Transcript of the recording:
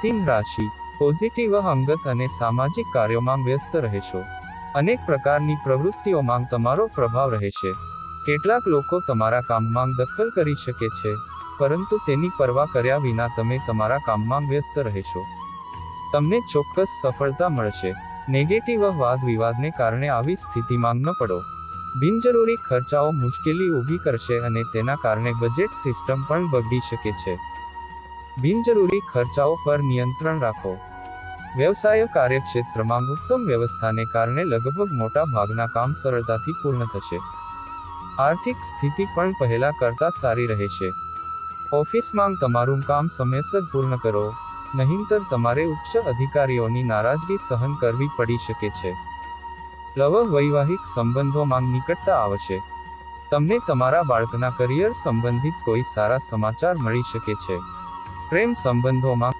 સિંહ રાશિ પોઝિટિવ અંગત અને સામાજિક કાર્યોમાં વ્યસ્ત રહેશો. અનેક પ્રકારની પ્રવૃત્તિઓમાં તમારો પ્રભાવ રહેશે. કેટલાક લોકો તમારા કામમાં દખલ કરી શકે છે, પરંતુ તેની પરવા કર્યા વિના તમે તમારા કામમાં વ્યસ્ત રહેશો. તમને ચોક્કસ સફળતા મળશે. નેગેટિવ વાદ વિવાદને કારણે આવી સ્થિતિમાં ન પડો. બિનજરૂરી ખર્ચાઓ મુશ્કેલી ઊભી કરશે અને તેના કારણે બજેટ સિસ્ટમ પણ બગડી શકે છે. બિનજરૂરી ખર્ચાઓ પર નિયંત્રણ રાખો. વ્યવસાય કાર્યક્ષેત્રમાં ઉત્તમ વ્યવસ્થાને કારણે લગભગ મોટા ભાગના કામ સરળતાથી પૂર્ણ થશે. આર્થિક સ્થિતિ પણ પહેલા કરતા સારી રહેશે. ઓફિસમાં તમારું કામ સમયસર પૂર્ણ કરો, નહીંતર તમારે ઉચ્ચ અધિકારીઓની નારાજગી સહન કરવી પડી શકે છે. લવ વૈવાહિક સંબંધોમાં નિકટતા આવશે. તમને તમારા બાળકના કરિયર સંબંધિત કોઈ સારા સમાચાર મળી શકે છે. પ્રેમ સંબંધોમાં